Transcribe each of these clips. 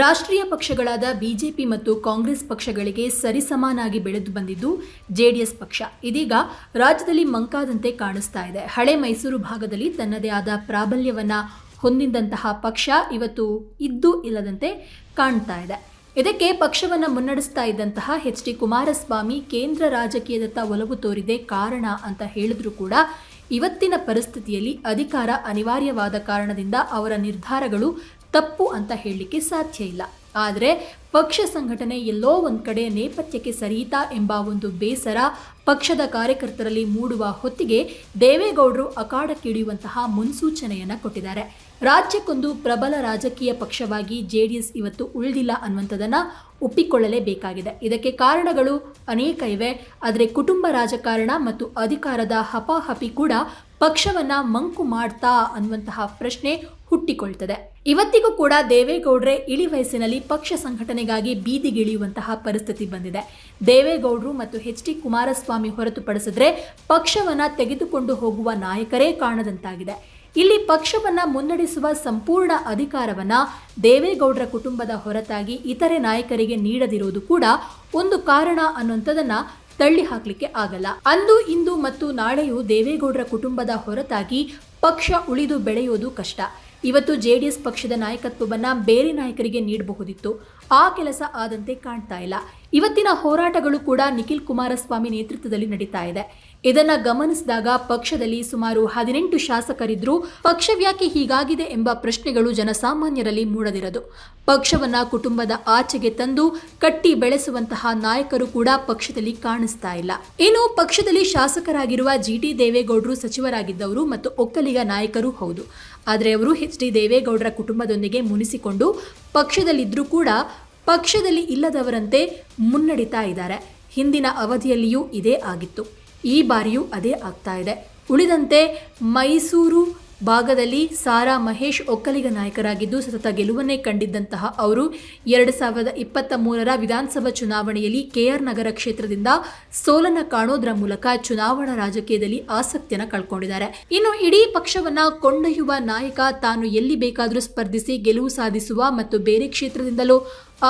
ರಾಷ್ಟ್ರೀಯ ಪಕ್ಷಗಳಾದ ಬಿಜೆಪಿ ಮತ್ತು ಕಾಂಗ್ರೆಸ್ ಪಕ್ಷಗಳಿಗೆ ಸರಿಸಮಾನಾಗಿ ಬೆಳೆದು ಬಂದಿದ್ದು ಜೆಡಿಎಸ್ ಪಕ್ಷ. ಇದೀಗ ರಾಜ್ಯದಲ್ಲಿ ಮಂಕಾದಂತೆ ಕಾಣಿಸ್ತಾ ಇದೆ. ಹಳೆ ಮೈಸೂರು ಭಾಗದಲ್ಲಿ ತನ್ನದೇ ಆದ ಪ್ರಾಬಲ್ಯವನ್ನ ಹೊಂದಿದ್ದಂತಹ ಪಕ್ಷ ಇವತ್ತು ಇದ್ದು ಇಲ್ಲದಂತೆ ಕಾಣ್ತಾ ಇದೆ. ಇದಕ್ಕೆ ಪಕ್ಷವನ್ನು ಮುನ್ನಡೆಸ್ತಾ ಇದ್ದಂತಹ ಎಚ್ ಡಿ ಕುಮಾರಸ್ವಾಮಿ ಕೇಂದ್ರ ರಾಜಕೀಯದತ್ತ ಒಲವು ತೋರಿದೆ ಕಾರಣ ಅಂತ ಹೇಳಿದ್ರು ಕೂಡ ಇವತ್ತಿನ ಪರಿಸ್ಥಿತಿಯಲ್ಲಿ ಅಧಿಕಾರ ಅನಿವಾರ್ಯವಾದ ಕಾರಣದಿಂದ ಅವರ ನಿರ್ಧಾರಗಳು ತಪ್ಪು ಅಂತ ಹೇಳಲಿಕ್ಕೆ ಸಾಧ್ಯ ಇಲ್ಲ. ಆದರೆ ಪಕ್ಷ ಸಂಘಟನೆ ಎಲ್ಲೋ ಒಂದು ಕಡೆ ನೇಪಥ್ಯಕ್ಕೆ ಸರಿಯಿತಾ ಎಂಬ ಒಂದು ಬೇಸರ ಪಕ್ಷದ ಕಾರ್ಯಕರ್ತರಲ್ಲಿ ಮೂಡುವ ಹೊತ್ತಿಗೆ ದೇವೇಗೌಡರು ಅಖಾಡಕ್ಕಿಳಿಯುವಂತಹ ಮುನ್ಸೂಚನೆಯನ್ನು ಕೊಟ್ಟಿದ್ದಾರೆ. ರಾಜ್ಯಕ್ಕೊಂದು ಪ್ರಬಲ ರಾಜಕೀಯ ಪಕ್ಷವಾಗಿ ಜೆಡಿಎಸ್ ಇವತ್ತು ಉಳಿದಿಲ್ಲ ಅನ್ನುವಂಥದ್ದನ್ನು ಒಪ್ಪಿಕೊಳ್ಳಲೇಬೇಕಾಗಿದೆ. ಇದಕ್ಕೆ ಕಾರಣಗಳು ಅನೇಕ ಇವೆ. ಆದರೆ ಕುಟುಂಬ ರಾಜಕಾರಣ ಮತ್ತು ಅಧಿಕಾರದ ಹಪಾಹಪಿ ಕೂಡ ಪಕ್ಷವನ್ನ ಮಂಕು ಮಾಡ್ತಾ ಅನ್ನುವಂತಹ ಪ್ರಶ್ನೆ ಹುಟ್ಟಿಕೊಳ್ತದೆ. ಇವತ್ತಿಗೂ ಕೂಡ ದೇವೇಗೌಡ್ರೆ ಇಳಿ ವಯಸ್ಸಿನಲ್ಲಿ ಪಕ್ಷ ಸಂಘಟನೆಗಾಗಿ ಬೀದಿಗಿಳಿಯುವಂತಹ ಪರಿಸ್ಥಿತಿ ಬಂದಿದೆ. ದೇವೇಗೌಡರು ಮತ್ತು ಎಚ್ ಡಿ ಕುಮಾರಸ್ವಾಮಿ ಹೊರತುಪಡಿಸಿದ್ರೆ ಪಕ್ಷವನ್ನ ತೆಗೆದುಕೊಂಡು ಹೋಗುವ ನಾಯಕರೇ ಕಾಣದಂತಾಗಿದೆ. ಇಲ್ಲಿ ಪಕ್ಷವನ್ನ ಮುನ್ನಡೆಸುವ ಸಂಪೂರ್ಣ ಅಧಿಕಾರವನ್ನ ದೇವೇಗೌಡರ ಕುಟುಂಬದ ಹೊರತಾಗಿ ಇತರೆ ನಾಯಕರಿಗೆ ನೀಡದಿರುವುದು ಕೂಡ ಒಂದು ಕಾರಣ ಅನ್ನುವಂಥದ್ದನ್ನ ತಳ್ಳಿ ಹಾಕಲಿಕ್ಕೆ ಆಗಲ್ಲ. ಅಂದು, ಇಂದು ಮತ್ತು ನಾಳೆಯೂ ದೇವೇಗೌಡರ ಕುಟುಂಬದ ಹೊರತಾಗಿ ಪಕ್ಷ ಉಳಿದು ಬೆಳೆಯೋದು ಕಷ್ಟ. ಇವತ್ತು ಜೆಡಿಎಸ್ ಪಕ್ಷದ ನಾಯಕತ್ವವನ್ನು ಬೇರೆ ನಾಯಕರಿಗೆ ನೀಡಬಹುದಿತ್ತು. ಆ ಕೆಲಸ ಆದಂತೆ ಕಾಣ್ತಾ ಇಲ್ಲ. ಇವತ್ತಿನ ಹೋರಾಟಗಳು ಕೂಡ ನಿಖಿಲ್ ಕುಮಾರಸ್ವಾಮಿ ನೇತೃತ್ವದಲ್ಲಿ ನಡೀತಾ ಇದೆ. ಇದನ್ನ ಗಮನಿಸಿದಾಗ ಪಕ್ಷದಲ್ಲಿ ಸುಮಾರು ಹದಿನೆಂಟು ಶಾಸಕರಿದ್ರೂ ಪಕ್ಷವ್ಯಾಕೆ ಹೀಗಾಗಿದೆ ಎಂಬ ಪ್ರಶ್ನೆಗಳು ಜನಸಾಮಾನ್ಯರಲ್ಲಿ ಮೂಡದಿರದು. ಪಕ್ಷವನ್ನ ಕುಟುಂಬದ ಆಚೆಗೆ ತಂದು ಕಟ್ಟಿ ಬೆಳೆಸುವಂತಹ ನಾಯಕರು ಕೂಡ ಪಕ್ಷದಲ್ಲಿ ಕಾಣಿಸ್ತಾ ಇಲ್ಲ. ಇನ್ನು ಪಕ್ಷದಲ್ಲಿ ಶಾಸಕರಾಗಿರುವ ಜಿ ಟಿ ದೇವೇಗೌಡರು ಸಚಿವರಾಗಿದ್ದವರು ಮತ್ತು ಒಕ್ಕಲಿಗ ನಾಯಕರು ಹೌದು. ಆದರೆ ಅವರು ಎಚ್ ಡಿ ದೇವೇಗೌಡರ ಕುಟುಂಬದೊಂದಿಗೆ ಮುನಿಸಿಕೊಂಡು ಪಕ್ಷದಲ್ಲಿದ್ದರೂ ಕೂಡ ಪಕ್ಷದಲ್ಲಿ ಇಲ್ಲದವರಂತೆ ಮುನ್ನಡೀತಾ ಇದ್ದಾರೆ. ಹಿಂದಿನ ಅವಧಿಯಲ್ಲಿಯೂ ಇದೇ ಆಗಿತ್ತು. ಈ ಬಾರಿಯೂ ಅದೇ ಆಗ್ತಾ ಇದೆ. ಉಳಿದಂತೆ ಮೈಸೂರು ಭಾಗದಲ್ಲಿ ಸಾರಾ ಮಹೇಶ್ ಒಕ್ಕಲಿಗ ನಾಯಕರಾಗಿದ್ದು ಸತತ ಗೆಲುವನ್ನೇ ಕಂಡಿದ್ದಂತಹ ಅವರು ಎರಡು ಸಾವಿರದ ಇಪ್ಪತ್ತ ಮೂರರ ವಿಧಾನಸಭಾ ಚುನಾವಣೆಯಲ್ಲಿ ಕೆಆರ್ ನಗರ ಕ್ಷೇತ್ರದಿಂದ ಸೋಲನ ಕಾಣೋದ್ರ ಮೂಲಕ ಚುನಾವಣಾ ರಾಜಕೀಯದಲ್ಲಿ ಆಸಕ್ತಿಯನ್ನು ಕಳ್ಕೊಂಡಿದ್ದಾರೆ. ಇನ್ನು ಇಡೀ ಪಕ್ಷವನ್ನ ಕೊಂಡೊಯ್ಯುವ ನಾಯಕ ತಾನು ಎಲ್ಲಿ ಬೇಕಾದರೂ ಸ್ಪರ್ಧಿಸಿ ಗೆಲುವು ಸಾಧಿಸುವ ಮತ್ತು ಬೇರೆ ಕ್ಷೇತ್ರದಿಂದಲೂ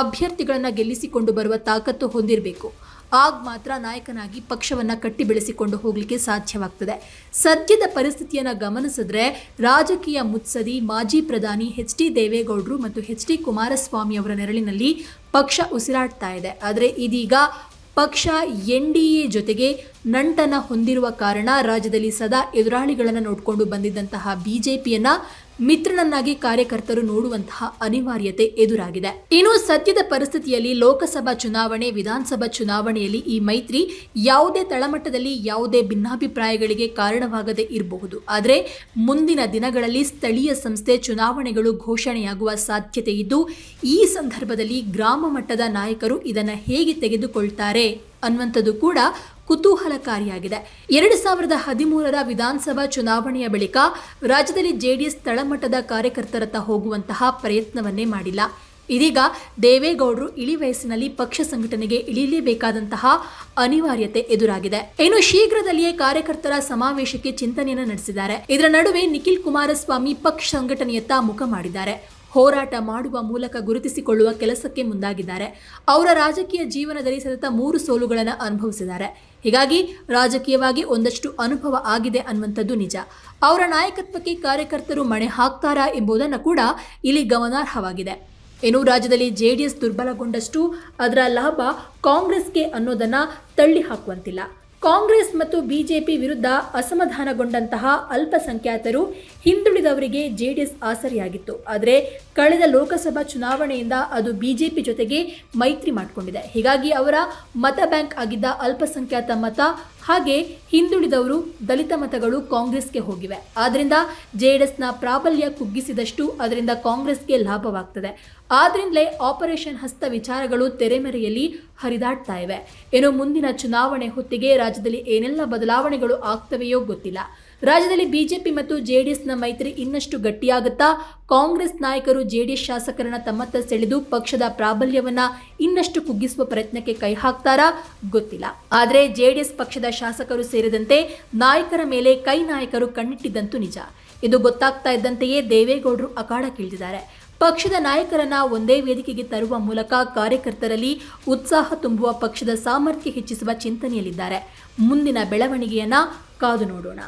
ಅಭ್ಯರ್ಥಿಗಳನ್ನು ಗೆಲ್ಲಿಸಿಕೊಂಡು ಬರುವ ತಾಕತ್ತು ಹೊಂದಿರಬೇಕು. ಆಗ ಮಾತ್ರ ನಾಯಕನಾಗಿ ಪಕ್ಷವನ್ನ ಕಟ್ಟಿ ಬೆಳೆಸಿಕೊಂಡು ಹೋಗಲಿಕ್ಕೆ ಸಾಧ್ಯವಾಗ್ತದೆ. ಸದ್ಯದ ಪರಿಸ್ಥಿತಿಯನ್ನ ಗಮನಿಸಿದ್ರೆ ರಾಜಕೀಯ ಮುತ್ಸದಿ ಮಾಜಿ ಪ್ರಧಾನಿ ಹೆಚ್ ಡಿ ದೇವೇಗೌಡರು ಮತ್ತು ಹೆಚ್ ಡಿ ಕುಮಾರಸ್ವಾಮಿ ಅವರ ನೆರಳಿನಲ್ಲಿ ಪಕ್ಷ ಉಸಿರಾಡ್ತಾ ಇದೆ. ಆದರೆ ಇದೀಗ ಪಕ್ಷ ಎನ್ ಡಿ ಎ ಜೊತೆಗೆ ನಂಟನ ಹೊಂದಿರುವ ಕಾರಣ ರಾಜ್ಯದಲ್ಲಿ ಸದಾ ಎದುರಾಳಿಗಳನ್ನು ನೋಡಿಕೊಂಡು ಬಂದಿದ್ದಂತಹ ಬಿಜೆಪಿಯನ್ನ ಮಿತ್ರನನ್ನಾಗಿ ಕಾರ್ಯಕರ್ತರು ನೋಡುವಂತಹ ಅನಿವಾರ್ಯತೆ ಎದುರಾಗಿದೆ. ಇನ್ನು ಸದ್ಯದ ಪರಿಸ್ಥಿತಿಯಲ್ಲಿ ಲೋಕಸಭಾ ಚುನಾವಣೆ, ವಿಧಾನಸಭಾ ಚುನಾವಣೆಯಲ್ಲಿ ಈ ಮೈತ್ರಿ ಯಾವುದೇ ತಳಮಟ್ಟದಲ್ಲಿ ಯಾವುದೇ ಭಿನ್ನಾಭಿಪ್ರಾಯಗಳಿಗೆ ಕಾರಣವಾಗದೇ ಇರಬಹುದು. ಆದರೆ ಮುಂದಿನ ದಿನಗಳಲ್ಲಿ ಸ್ಥಳೀಯ ಸಂಸ್ಥೆ ಚುನಾವಣೆಗಳು ಘೋಷಣೆಯಾಗುವ ಸಾಧ್ಯತೆ ಇದ್ದು, ಈ ಸಂದರ್ಭದಲ್ಲಿ ಗ್ರಾಮ ಮಟ್ಟದ ನಾಯಕರು ಇದನ್ನು ಹೇಗೆ ತೆಗೆದುಕೊಳ್ತಾರೆ? ಅನ್ನುವಂಥದ್ದು ಕೂಡ ಕುತೂಹಲಕಾರಿಯಾಗಿದೆ. ಎರಡು ಸಾವಿರದ ಹದಿಮೂರರ ವಿಧಾನಸಭಾ ಚುನಾವಣೆಯ ಬಳಿಕ ರಾಜ್ಯದಲ್ಲಿ ಜೆಡಿಎಸ್ ತಳಮಟ್ಟದ ಕಾರ್ಯಕರ್ತರತ್ತ ಹೋಗುವಂತಹ ಪ್ರಯತ್ನವನ್ನೇ ಮಾಡಿಲ್ಲ. ಇದೀಗ ದೇವೇಗೌಡರು ಇಳಿ ವಯಸ್ಸಿನಲ್ಲಿ ಪಕ್ಷ ಸಂಘಟನೆಗೆ ಇಳಿಯಲೇಬೇಕಾದಂತಹ ಅನಿವಾರ್ಯತೆ ಎದುರಾಗಿದೆ. ಇನ್ನು ಶೀಘ್ರದಲ್ಲಿಯೇ ಕಾರ್ಯಕರ್ತರ ಸಮಾವೇಶಕ್ಕೆ ಚಿಂತನೆಯನ್ನು ನಡೆಸಿದ್ದಾರೆ. ಇದರ ನಡುವೆ ನಿಖಿಲ್ ಕುಮಾರಸ್ವಾಮಿ ಪಕ್ಷ ಸಂಘಟನೆಯತ್ತ ಮುಖ ಮಾಡಿದ್ದಾರೆ. ಹೋರಾಟ ಮಾಡುವ ಮೂಲಕ ಗುರುತಿಸಿಕೊಳ್ಳುವ ಕೆಲಸಕ್ಕೆ ಮುಂದಾಗಿದ್ದಾರೆ. ಅವರ ರಾಜಕೀಯ ಜೀವನದಲ್ಲಿ ಸತತ ಮೂರು ಸೋಲುಗಳನ್ನು ಅನುಭವಿಸಿದ್ದಾರೆ. ಹೀಗಾಗಿ ರಾಜಕೀಯವಾಗಿ ಒಂದಷ್ಟು ಅನುಭವ ಆಗಿದೆ ಅನ್ನುವಂಥದ್ದು ನಿಜ. ಅವರ ನಾಯಕತ್ವಕ್ಕೆ ಕಾರ್ಯಕರ್ತರು ಮಣೆ ಹಾಕ್ತಾರಾ ಎಂಬುದನ್ನು ಕೂಡ ಇಲ್ಲಿ ಗಮನಾರ್ಹವಾಗಿದೆ. ಇನ್ನು ರಾಜ್ಯದಲ್ಲಿ ಜೆಡಿಎಸ್ ದುರ್ಬಲಗೊಂಡಷ್ಟು ಅದರ ಲಾಭ ಕಾಂಗ್ರೆಸ್ಗೆ ಅನ್ನೋದನ್ನು ತಳ್ಳಿ ಹಾಕುವಂತಿಲ್ಲ ಕಾಂಗ್ರೆಸ್ ಮತ್ತು ಬಿಜೆಪಿ ವಿರುದ್ಧ ಅಸಮಾಧಾನಗೊಂಡಂತಹ ಅಲ್ಪಸಂಖ್ಯಾತರು ಹಿಂದುಳಿದವರಿಗೆ ಜೆಡಿಎಸ್ ಆಸರಿಯಾಗಿತ್ತು. ಆದರೆ ಕಳೆದ ಲೋಕಸಭಾ ಚುನಾವಣೆಯಿಂದ ಅದು ಬಿಜೆಪಿ ಜೊತೆಗೆ ಮೈತ್ರಿ ಮಾಡಿಕೊಂಡಿದೆ. ಹೀಗಾಗಿ ಅವರ ಮತ ಬ್ಯಾಂಕ್ ಆಗಿದ್ದ ಅಲ್ಪಸಂಖ್ಯಾತ ಮತ ಹಾಗೆ ಹಿಂದುಳಿದವರು ದಲಿತ ಮತಗಳು ಕಾಂಗ್ರೆಸ್ಗೆ ಹೋಗಿವೆ. ಆದ್ರಿಂದ ಜೆಡಿಎಸ್ನ ಪ್ರಾಬಲ್ಯ ಕುಗ್ಗಿಸಿದಷ್ಟು ಅದರಿಂದ ಕಾಂಗ್ರೆಸ್ಗೆ ಲಾಭವಾಗ್ತದೆ. ಆದ್ರಿಂದಲೇ ಆಪರೇಷನ್ ಹಸ್ತ ವಿಚಾರಗಳು ತೆರೆಮರೆಯಲ್ಲಿ ಹರಿದಾಡ್ತಾ ಇವೆ. ಏನೋ ಮುಂದಿನ ಚುನಾವಣೆ ಹೊತ್ತಿಗೆ ರಾಜ್ಯದಲ್ಲಿ ಏನೆಲ್ಲ ಬದಲಾವಣೆಗಳು ಆಗ್ತವೆಯೋ ಗೊತ್ತಿಲ್ಲ. ರಾಜ್ಯದಲ್ಲಿ ಬಿಜೆಪಿ ಮತ್ತು ಜೆಡಿಎಸ್ನ ಮೈತ್ರಿ ಇನ್ನಷ್ಟು ಗಟ್ಟಿಯಾಗುತ್ತಾ ಕಾಂಗ್ರೆಸ್ ನಾಯಕರು ಜೆಡಿಎಸ್ ಶಾಸಕರನ್ನ ತಮ್ಮತ್ತ ಸೆಳೆದು ಪಕ್ಷದ ಪ್ರಾಬಲ್ಯವನ್ನ ಇನ್ನಷ್ಟು ಕುಗ್ಗಿಸುವ ಪ್ರಯತ್ನಕ್ಕೆ ಕೈ ಹಾಕ್ತಾರಾ? ಗೊತ್ತಿಲ್ಲ. ಆದರೆ ಜೆಡಿಎಸ್ ಪಕ್ಷದ ಶಾಸಕರು ಸೇರಿದಂತೆ ನಾಯಕರ ಮೇಲೆ ಕೈ ನಾಯಕರು ಕಣ್ಣಿಟ್ಟಿದ್ದಂತೂ ನಿಜ. ಇದು ಗೊತ್ತಾಗ್ತಾ ಇದ್ದಂತೆಯೇ ದೇವೇಗೌಡರು ಅಖಾಡಕ್ಕಿಳಿದಿದ್ದಾರೆ ಪಕ್ಷದ ನಾಯಕರನ್ನ ಒಂದೇ ವೇದಿಕೆಗೆ ತರುವ ಮೂಲಕ ಕಾರ್ಯಕರ್ತರಲ್ಲಿ ಉತ್ಸಾಹ ತುಂಬುವ ಪಕ್ಷದ ಸಾಮರ್ಥ್ಯ ಹೆಚ್ಚಿಸುವ ಚಿಂತನೆಯಲ್ಲಿದ್ದಾರೆ. ಮುಂದಿನ ಬೆಳವಣಿಗೆಯನ್ನ ಕಾದು ನೋಡೋಣ.